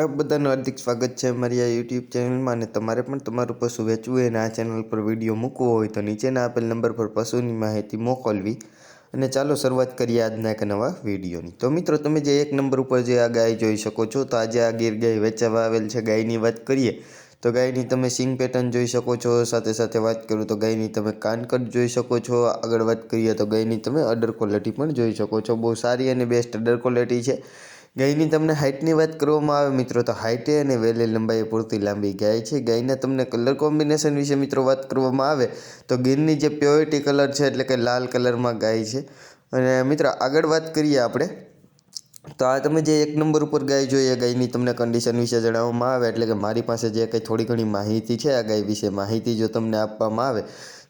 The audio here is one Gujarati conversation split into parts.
આ બધાનું હાર્દિક સ્વાગત છે મારી આ યુટ્યુબ ચેનલમાં અને તમારે પણ તમારું પશુ વેચવું હોય અને આ ચેનલ પર વીડિયો મૂકવો હોય તો નીચેના આપેલ નંબર પર પશુની માહિતી મોકલવી. અને ચાલો શરૂઆત કરીએ આજના એક નવા વિડીયોની. તો મિત્રો, તમે જે એક નંબર ઉપર જે આ ગાય જોઈ શકો છો, તો આજે આ ગીર ગાય વેચાવા આવેલ છે ગાયની વાત કરીએ, તો ગાયની તમે સિંગ પેટર્ન જોઈ શકો છો, સાથે સાથે વાત કરું તો ગાયની તમે કાનકટ જોઈ શકો છો, આગળ વાત કરીએ તો ગાયની તમે અડર ક્વોલિટી પણ જોઈ શકો છો. બહુ સારી અને બેસ્ટ અડર ક્વોલિટી છે. ગાયની તમને હાઇટની વાત કરવામાં આવે મિત્રો, તો હાઇટે અને વેલે લંબાઈ પૂરતી લાંબી ગાય છે. ગાયના તમને કલર કોમ્બિનેશન વિશે મિત્રો વાત કરવામાં આવે, તો ગીરની જે પ્યોરિટી કલર છે, એટલે કે લાલ કલરમાં ગાય છે. અને મિત્રો, આગળ વાત કરીએ આપણે, તો આ તમે જે એક નંબર ઉપર ગાય જોઈએ ગાયની તમને કન્ડિશન વિશે જણાવવામાં આવે, એટલે કે મારી પાસે જે કંઈ થોડી ઘણી માહિતી છે, આ ગાય વિશે માહિતી જો તમને આપવામાં આવે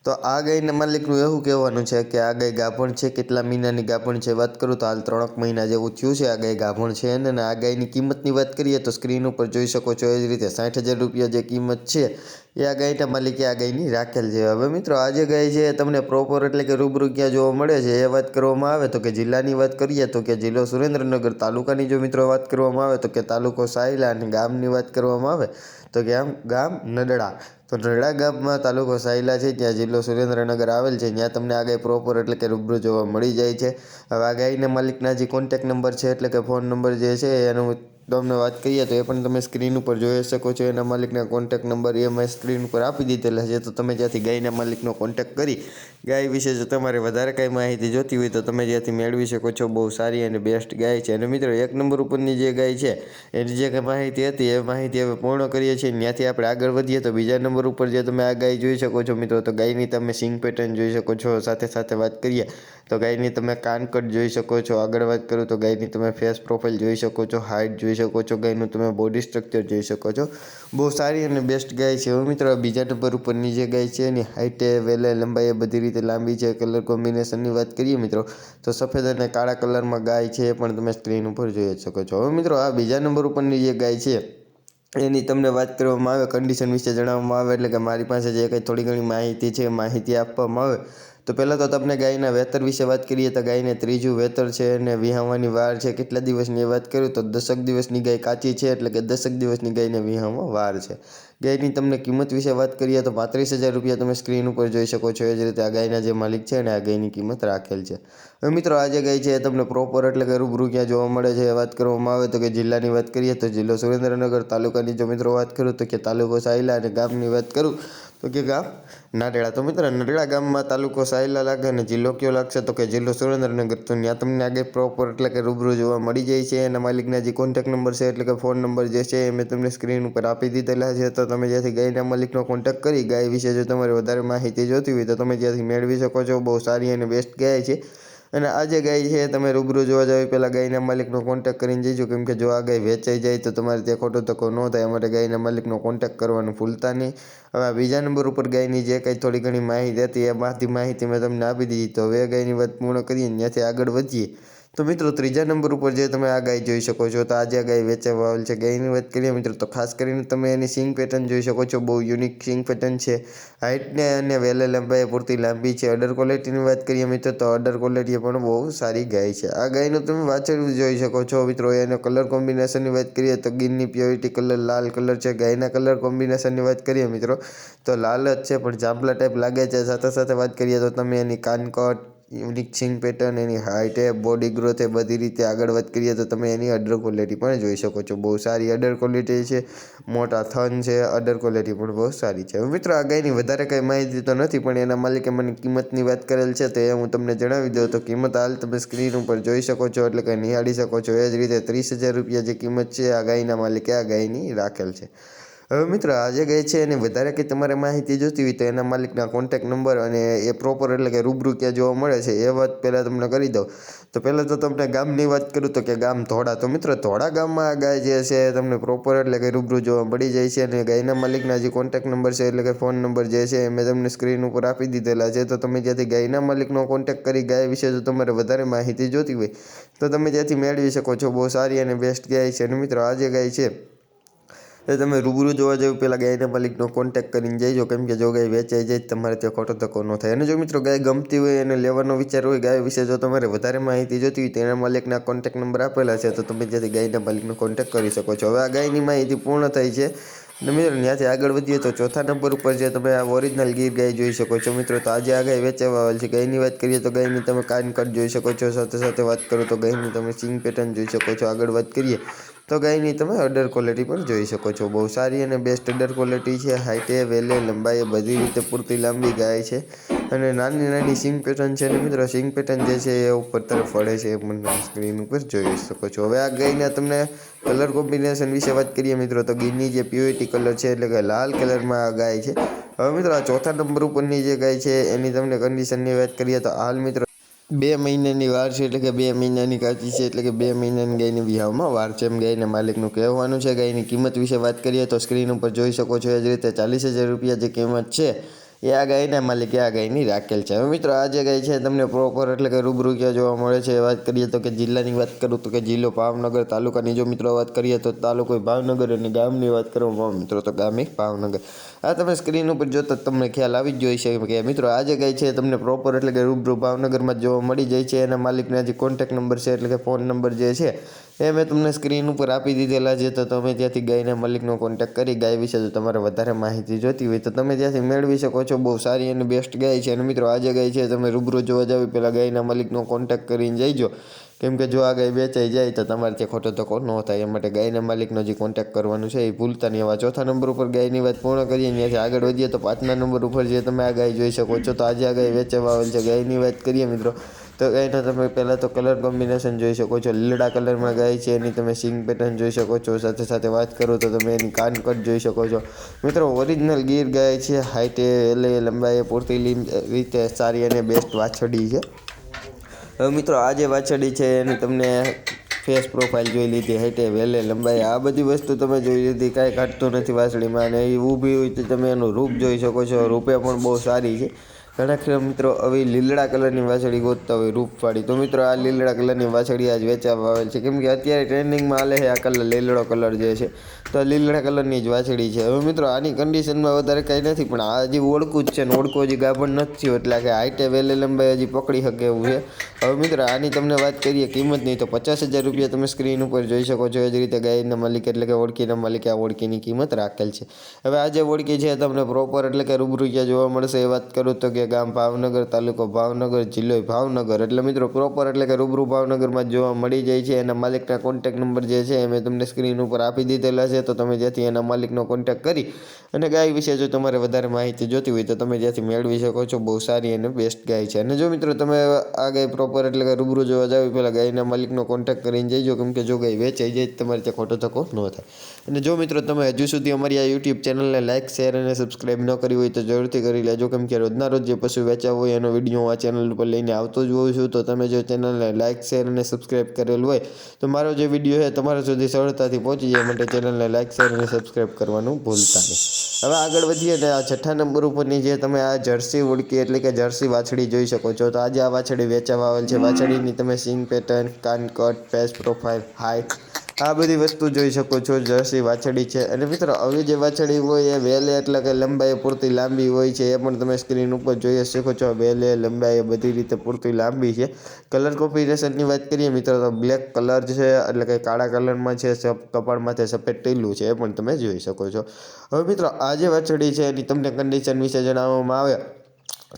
તો આ ગાયના માલિકનું એવું કહેવાનું છે કે આ ગાય ગાભણ છે, કેટલા મહિનાની ગાભણ છે? વાત કરું તો હાલ ત્રણ મહિના જેવું થયું છે આ ગાય ગાભણ છે અને આ ગાયની કિંમતની વાત કરીએ તો સ્ક્રીન ઉપર જોઈ શકો છો એ જ રીતે સાઠ હજાર રૂપિયા જે કિંમત છે એ આ ગાયના માલિકે આ ગાયની રાખેલ છે. હવે મિત્રો આ જે ગાય છે તમને પ્રોપર એટલે કે રૂબરૂ ક્યાં જોવા મળે છે એ વાત કરવામાં આવે તો કે જિલ્લાની વાત કરીએ તો કે જિલ્લો સુરેન્દ્રનગર તાલુકાની જો મિત્રો વાત કરવામાં આવે તો કે તાલુકો સાયલા અને ગામની વાત કરવામાં આવે તો કે આમ ગામ નડડા. તો નડડા ગામમાં તાલુકો સાયલા છે, ત્યાં જિલ્લો સુરેન્દ્રનગર આવેલ છે. ત્યાં તમને આ પ્રોપર એટલે કે રૂબરૂ જોવા મળી જાય છે. હવે આ ગાયના માલિકના જે કોન્ટેક નંબર છે, એટલે કે ફોન નંબર જે છે, એનું તમને વાત કરીએ તો એ પણ તમે સ્ક્રીન ઉપર જોઈ શકો છો. એના માલિકના કોન્ટેક નંબર એ મેં સ્ક્રીન ઉપર આપી દીધેલા છે. તો તમે જ્યાંથી ગાયના માલિકનો કોન્ટેક કરી, ગાય વિશે જો તમારે વધારે કાંઈ માહિતી જોતી હોય તો તમે જ્યાંથી મેળવી શકો છો. બહુ સારી અને બેસ્ટ ગાય છે. અને મિત્રો, એક નંબર ઉપરની જે ગાય છે, એની જે કંઈ માહિતી હતી, એ માહિતી હવે પૂર્ણ કરીએ છીએ. ત્યાંથી આપણે આગળ વધીએ તો બીજા નંબર ઉપર જે તમે આ ગાય જોઈ શકો છો મિત્રો, તો ગાયની તમે સિંગ પેટર્ન જોઈ શકો છો. સાથે સાથે વાત કરીએ તો ગાયની તમે કાનકટ જોઈ શકો છો. આગળ વાત કરું તો ગાયની તમે ફેસ પ્રોફાઇલ જોઈ શકો છો. હાઇટ જોઈ શકો છો ગાયનું તમે બોડી સ્ટ્રક્ચર જોઈ શકો છો. બહુ સારી અને બેસ્ટ ગાય છે હવે મિત્રો. બીજા નંબર ઉપરની જે ગાય છે એની હાઇટે વેલે લંબાઈ બધી રીતે લાંબી છે. કલર કોમ્બિનેશનની વાત કરીએ મિત્રો, તો સફેદ અને કાળા કલરમાં ગાય છે એ પણ તમે સ્ક્રીન ઉપર જોઈ શકો છો. હવે મિત્રો, આ બીજા નંબર ઉપરની જે ગાય છે, એની તમને વાત કરવામાં આવે કન્ડિશન વિશે જણાવવામાં આવે, એટલે કે મારી પાસે જે કંઈ થોડી ઘણી માહિતી છે માહિતી આપવામાં આવે. તો પહેલાં તો તમને ગાયના વેતર વિશે વાત કરીએ તો ગાયને ત્રીજું વેતર છે અને વિહાવાની વાર છે. કેટલા દિવસની વાત કરું તો દસક દિવસની ગાય કાચી છે એટલે કે દસક દિવસની ગાયને વિહાવવા વાર છે. ગાયની તમને કિંમત વિશે વાત કરીએ તો પાંત્રીસ હજાર રૂપિયા તમે સ્ક્રીન ઉપર જોઈ શકો છો. એ જ રીતે આ ગાયના જે માલિક છે અને આ ગાયની કિંમત રાખેલ છે. હવે મિત્રો આ જે ગાય છે એ તમને પ્રોપર એટલે કે રૂબરૂ ક્યાં જોવા મળે છે એ વાત કરવામાં આવે તો કે જિલ્લાની વાત કરીએ તો જિલ્લો સુરેન્દ્રનગર તાલુકાની જો મિત્રો વાત કરું તો કે તાલુકો સાયલા અને ગામની વાત કરું તો કે ગામ નાડેડા તો મિત્રો નટેડા ગામમાં તાલુકો સાયલા લાગે અને જિલ્લો કયો લાગશે તો કે જિલ્લો સુરેન્દ્રનગર. તો ત્યાં તમને આગળ પ્રોપર એટલે કે રૂબરૂ જોવા મળી જાય છે. એના માલિકના જે કોન્ટેક નંબર છે એટલે કે ફોન નંબર જે છે એ મેં તમને સ્ક્રીન ઉપર આપી દીધેલા છે. તો તમે જ્યાંથી ગાયના મલિકનો કોન્ટેક કરી ગાય વિશે જો તમારે વધારે માહિતી જોતી હોય તો તમે જ્યાંથી મેળવી શકો છો. બહુ સારી અને બેસ્ટ ગાય છે. અને આ જે ગાય છે, તમે રૂબરૂ જોવા જાવ પહેલાં ગાયના માલિકનો કોન્ટેક કરીને જઈજો કેમ કે જો આ ગાય વેચાઈ જાય તો તમારે ત્યાં ખોટો તકો ન થાય. માટે ગાયના માલિકનો કોન્ટેક્ટ કરવાનું ભૂલતા નહીં. હવે બીજા નંબર ઉપર ગાયની જે કંઈ થોડી ઘણી માહિતી હતી, એ માહિતી મેં તમને આપી દીધી. તો હવે ગાયની વાત પૂર્ણ કરીએ ત્યાંથી આગળ વધીએ. તો મિત્રો, ત્રીજા નંબર ઉપર જે તમે આ ગાય જોઈ શકો છો, તો આજે આ ગાય વેચવા આવેલ છે, ગાયની વાત કરીએ મિત્રો, તો ખાસ કરીને તમે એની સિંગ પેટર્ન જોઈ શકો છો, બહુ યુનિક સિંગ પેટર્ન છે. હાઇટને અને વેલે લંબાઈ પૂરતી લાંબી છે. અડર ક્વોલિટીની વાત કરીએ મિત્રો, તો અડર ક્વોલિટી પણ બહુ સારી ગાય છે. આ ગાયનું તમે વાછરડું જોઈ શકો છો મિત્રો, એનો કલર કોમ્બિનેશનની વાત કરીએ તો ગીરની પ્યોરિટી કલર લાલ કલર છે. ગાયના કલર કોમ્બિનેશનની વાત કરીએ મિત્રો, તો લાલ જ છે, પણ જાંબલા ટાઈપ લાગે છે. સાથે સાથે વાત કરીએ તો તમે એની કાનકટ યુનિક સિંગ પેટર્ન, એની હાઇટ એ બોડી ગ્રોથ એ બધી રીતે આગળ વાત કરીએ તો તમે એની અડર ક્વોલિટી પણ જોઈ શકો છો. બહુ સારી અડર ક્વોલિટી છે, મોટા થન છે અડર ક્વોલિટી પણ બહુ સારી છે. મિત્રો, આ ગાયની વધારે કંઈ માહિતી તો નથી, પણ એના માલિકે મને કિંમતની વાત કરેલ છે, તો હું તમને જણાવી દઉં. તો કિંમત હાલ તમે સ્ક્રીન ઉપર જોઈ શકો છો, એટલે કે નિહાળી શકો છો. એ જ રીતે ત્રીસ હજાર રૂપિયા જે કિંમત છે, આ ગાયના માલિકે આ ગાયની રાખેલ છે. હવે મિત્રો આજે ગઈ છે અને વધારે કંઈ તમારે માહિતી જોતી હોય તો એના માલિકના કોન્ટેક નંબર અને એ પ્રોપર એટલે કે રૂબરૂ ક્યાં જોવા મળે છે, એ વાત પહેલાં તમને કરી દઉં. તો પહેલાં તો તમને ગામની વાત કરું તો કે ગામ ધોળા. તો મિત્રો, ધોળા ગામમાં આ ગાય જે છે તમને પ્રોપર એટલે કે રૂબરૂ જોવા મળી જાય છે અને ગાયના માલિકના જે કોન્ટેક નંબર છે એટલે કે ફોન નંબર જે છે એ મેં તમને સ્ક્રીન ઉપર આપી દીધેલા છે. તો તમે જ્યાંથી ગાયના માલિકનો કોન્ટેક કરી ગાય વિશે જો તમારે વધારે માહિતી જોતી હોય તો તમે ત્યાંથી મેળવી શકો છો. બહુ સારી અને બેસ્ટ ગાય છે અને મિત્રો, આ જે ગાય છે એ તમે રૂબરૂ જોવા જેવું પહેલાં ગાયના માલિકનો કોન્ટેક કરીને જઈજો. કેમ કે જો ગાય વેચાઈ જાય તમારે ત્યાં ખોટો ધક્કો ન થાય. અને જો મિત્રો ગાય ગમતી હોય અને લેવાનો વિચાર હોય, ગાય વિશે જો તમારે વધારે માહિતી જોતી હોય તેના માલિકના કોન્ટેક નંબર આપેલા છે. તો તમે ત્યાંથી ગાયના માલિકનો કોન્ટેક કરી શકો છો. હવે આ ગાયની માહિતી પૂર્ણ થઈ છે. અને મિત્રો, ત્યાંથી આગળ વધીએ તો ચોથા નંબર ઉપર જે તમે આ ઓરિજિનલ ગીર ગાય જોઈ શકો છો. મિત્રો, તો આજે આ ગાય વેચાવા આવેલ છે. ગાયની વાત કરીએ તો ગાયની તમે કાન કટ જોઈ શકો છો. સાથે સાથે વાત કરો તો ગાયની તમે સિંગ પેટર્ન જોઈ શકો છો. આગળ વાત કરીએ તો ગાયની તમે અડર ક્વોલિટી પણ જોઈ શકો છો. બહુ સારી અને બેસ્ટ અડર ક્વોલિટી છે. હાઇટે વેલે લંબાઈએ બધી રીતે પૂરતી લાંબી ગાય છે. અને નાની નાની સિંગ પેટર્ન છે અને મિત્રો, સિંગ પેટર્ન જે છે એ ઉપર તરફ વળે છે. એ પણ સ્ક્રીન ઉપર જોઈ શકો છો. હવે આ ગાયના તમને કલર કોમ્બિનેશન વિશે વાત કરીએ મિત્રો, તો ગીરની જે પ્યોરિટી કલર છે, એટલે કે લાલ કલરમાં આ ગાય છે. હવે મિત્રો, આ ચોથા નંબર ઉપરની જે ગાય છે, એની તમને કન્ડિશનની વાત કરીએ તો હાલ મિત્રો બે મહિનાની વાર છે એટલે કે બે મહિનાની કાચી છે એટલે કે બે મહિનાની ગાયની વિહાવમાં વાર છે એમ ગાયના માલિકનું કહેવાનું છે. ગાયની કિંમત વિશે વાત કરીએ તો સ્ક્રીન ઉપર જોઈ શકો છો એ જ રીતે ચાલીસ હજાર રૂપિયા જે કિંમત છે એ આ ગાયના માલિકે આ ગાયની રાખેલ છે. હવે મિત્રો આ જે ગાય છે તમને પ્રોપર એટલે કે રૂબરૂ ક્યાં જોવા મળે છે વાત કરીએ તો કે જિલ્લાની વાત કરું તો કે જિલ્લો ભાવનગર તાલુકાની જો મિત્રો વાત કરીએ તો તાલુકો ભાવનગર અને ગામની વાત કરવામાં મિત્રો તો ગામે ભાવનગર. આ તમે સ્ક્રીન ઉપર જોતા તમને ખ્યાલ આવી જ જોઈ છે કે મિત્રો આ જે ગાય છે, તમને પ્રોપર એટલે કે રૂબરૂ ભાવનગરમાં જોવા મળી જાય છે એના માલિકના જે કોન્ટેક્ટ નંબર છે એટલે કે ફોન નંબર જે છે, એ મેં તમને સ્ક્રીન ઉપર આપી દીધેલા છે. તો તમે ત્યાંથી ગાયના માલિકનો કોન્ટેક્ટ કરી ગાય વિશે જો તમારે વધારે માહિતી જોતી હોય તો તમે ત્યાંથી મેળવી શકો છો. બહુ સારી અને બેસ્ટ ગાય છે અને મિત્રો આજે ગાય છે, તમે રૂબરૂ જોવા જાવ પહેલાં ગાયના માલિકનો કોન્ટેક્ટ કરીને જઈજો. કેમ કે જો આ ગાય વેચાઈ જાય તો તમારે ત્યાં ખોટો ધક્કો ન થાય. એ માટે ગાયના માલિકનો જે કોન્ટેક્ટ કરવાનું છે એ ભૂલતા નહીં. આવા ચોથા નંબર ઉપર ગાયની વાત પૂર્ણ કરીએ ત્યાંથી આગળ વધીએ તો પાંચમા નંબર ઉપર જે તમે આ ગાય જોઈ શકો છો તો આજે આ ગાય વેચવા આવેલ છે. ગાયની વાત કરીએ મિત્રો, તો ગાયના તમે પહેલાં તો કલર કોમ્બિનેશન જોઈ શકો છો. લીલા કલરમાં ગાય છે, એની તમે સિંગ પેટર્ન જોઈ શકો છો. સાથે સાથે વાત કરો તો તમે એની કાન કટ જોઈ શકો છો. મિત્રો ઓરિજિનલ ગીર ગાય છે. હાઇટે એટલે લંબાઈએ પૂરતી રીતે સારી અને બેસ્ટ વાછડી છે. હવે મિત્રો જે વાછડી છે એની તમને ફેસ પ્રોફાઇલ જોઈ લીધી હાઈટે વેલે, લંબાઈ, આ બધી વસ્તુ તમે જોઈ લીધી, કાંઈ કાઢતું નથી વાછડીમાં અને એ ઊભી હોય તો તમે એનું રૂપ જોઈ શકો છો, રૂપે પણ બહુ સારી છે. ઘણા ખરા મિત્રો હવે લીલડા કલરની વાછડી ગોતતા હોય રૂપવાળી. તો મિત્રો, આ લીલડા કલરની વાછડી આજ વેચાવા આવેલ છે. કેમ કે અત્યારે ટ્રેન્ડિંગમાં હાલે છે, આ કલર, લીલડો કલર જે છે, તો આ લીલડા કલરની જ વાછડી છે. હવે મિત્રો, આની કન્ડિશનમાં વધારે કાંઈ નથી, પણ આ હજી ઓળખું જ છે ને ઓળખું હજી ગાભણ નથી એટલે કે હાઈટે વેલે, લંબાઈ હજી પકડી શકે એવું છે. હવે મિત્રો, આની તમને વાત કરીએ કિંમતની, તો પચાસ હજાર રૂપિયા તમે સ્ક્રીન ઉપર જોઈ શકો છો. એ જ રીતે ગાયના માલિક એટલે કે ઓળખીના માલિકે આ ઓળખીની કિંમત રાખેલ છે. હવે આ જે ઓળખી છે તમને પ્રોપર એટલે કે રૂબરૂ ક્યાં જોવા મળશે. એ વાત કરું તો કે ગામ ભાવનગર, તાલુકો ભાવનગર, જિલ્લો ભાવનગર. એટલે મિત્રો પ્રોપર એટલે કે રૂબરૂ ભાવનગરમાં જોવા મળી જાય છે. એના માલિકના કોન્ટેક નંબર જે છે એ મેં તમને સ્ક્રીન ઉપર આપી દીધેલા છે. તો તમે જ્યાંથી એના માલિકનો કોન્ટેક કરી અને ગાય વિશે જો તમારે વધારે માહિતી જોતી હોય તો તમે જ્યાંથી મેળવી શકો છો. બહુ સારી અને બેસ્ટ ગાય છે. અને જો મિત્રો, તમે આ ગાય પ્રોપર એટલે કે રૂબરૂ જોવા જાવ પહેલાં ગાયના માલિકનો કોન્ટેક કરીને જઈજો, કેમ કે જો ગાય વેચાઈ જાય તમારે ત્યાં ખોટો ધક્કો ન થાય. અને જો મિત્રો તમે હજુ સુધી અમારી આ યુટ્યુબ ચેનલને લાઇક શેર અને સબસ્ક્રાઈબ ન કરી હોય તો જરૂરથી કરી લેજો. કેમ કે રોજના રોજ જે પશુ વેચાવ હોય એનો વીડિયો આ ચેનલ ઉપર લઈને આવતો જ હોઉં છું. તો તમે જો ચેનલને લાઇક શેર અને સબસ્ક્રાઈબ કરેલ હોય તો મારો જે વીડિયો છે તમારા સુધી સરળતાથી પહોંચી જાય. માટે ચેનલને લાઇક શેર અને સબસ્ક્રાઈબ કરવાનું ભૂલતા નહીં. હવે આગળ વધીએ ને આ છઠ્ઠા નંબર ઉપરની જે તમે આ જર્સી ઉડકી એટલે કે જર્સી વાછડી જોઈ શકો છો. તો આજે આ વાછડી વેચાવા આવેલ છે. વાછડીની તમે સિંગ પેટર્ન કાન કટ ફેસ પ્રોફાઇલ હાઈટ આ બધી વસ્તુ જોઈ શકો છો. જર્સી વાછડી છે. અને મિત્રો આવી જે વાછડી હોય એ વેલે એટલે કે લંબાઈ પૂરતી લાંબી હોય છે. એ પણ તમે સ્ક્રીન ઉપર જોઈ શકો છો. વેલે, લંબાઈ બધી રીતે પૂરતી લાંબી છે. કલર કોમ્બિનેશનની વાત કરીએ મિત્રો, તો બ્લેક કલર છે એટલે કે કાળા કલરમાં છે કપાળમાંથી માથે સફેદ ટીલું છે. એ પણ તમે જોઈ શકો છો. હવે મિત્રો, આ જે વાછડી છે એની તમને કન્ડિશન વિશે જણાવવામાં આવે.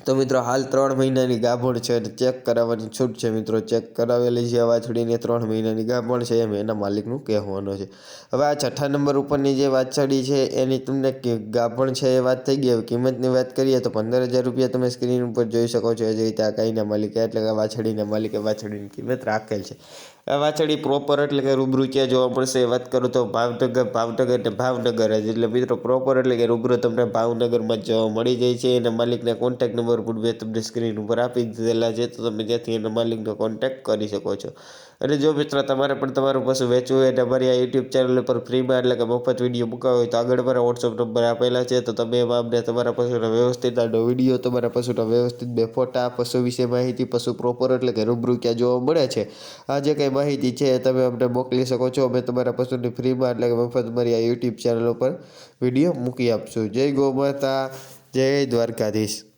તો મિત્રો, હાલ ત્રણ મહિનાની ગાભણ છે અને ચેક કરાવવાની છૂટ છે મિત્રો. ચેક કરાવેલી છે વાછડીને ત્રણ મહિનાની ગાભણ છે એમ એના માલિકનું કહેવાનું છે. હવે આ છઠ્ઠા નંબર ઉપરની જે વાછડી છે, એની તમને ગાભણ છે એ વાત થઈ ગઈ. હવે કિંમતની વાત કરીએ તો પંદર હજાર રૂપિયા તમે સ્ક્રીન ઉપર જોઈ શકો છો. એ જ રીતે આ ગાયના માલિકે, એટલે કે વાછડીના માલિકે વાછડીની કિંમત રાખેલ છે. વાછડી પ્રોપર એટલે કે રૂબરૂ ક્યાં જોવા મળશે એ વાત કરું તો ભાવનગર ભાવનગર ને ભાવનગર જ. એટલે મિત્રો પ્રોપર એટલે કે રૂબરૂ તમને ભાવનગરમાં જ જોવા મળી જાય છે. એના માલિકના કોન્ટેક્ટ નંબર પણ મેં તમને સ્ક્રીન ઉપર આપી દીધેલા છે. તો તમે ત્યાંથી એના માલિકનો કોન્ટેક્ટ કરી શકો છો. અને જો મિત્રો તમારે પણ તમારું પશુ વેચવું હોય અને અમારી આ યુટ્યુબ ચેનલ ઉપર ફ્રીમાં એટલે કે મફત વીડિયો મૂકવા હોય તો આગળ મારા વોટ્સઅપ નંબર આપેલા છે, તો તમે એમાં અમને તમારા પશુના વ્યવસ્થિત વીડિયો તમારા પશુના વ્યવસ્થિત બે ફોટા, પશુ વિશે માહિતી, પશુ પ્રોપર એટલે કે રૂબરૂ ક્યાં જોવા મળે છે. આ જે કંઈ માહિતી છે એ તમે અમને મોકલી શકો છો. અમે તમારા પશુની ફ્રીમાં એટલે કે મફત મારી આ યુટ્યુબ ચેનલ ઉપર વીડિયો મૂકી આપશું. જય ગૌ માતા, જય દ્વારકાધીશ.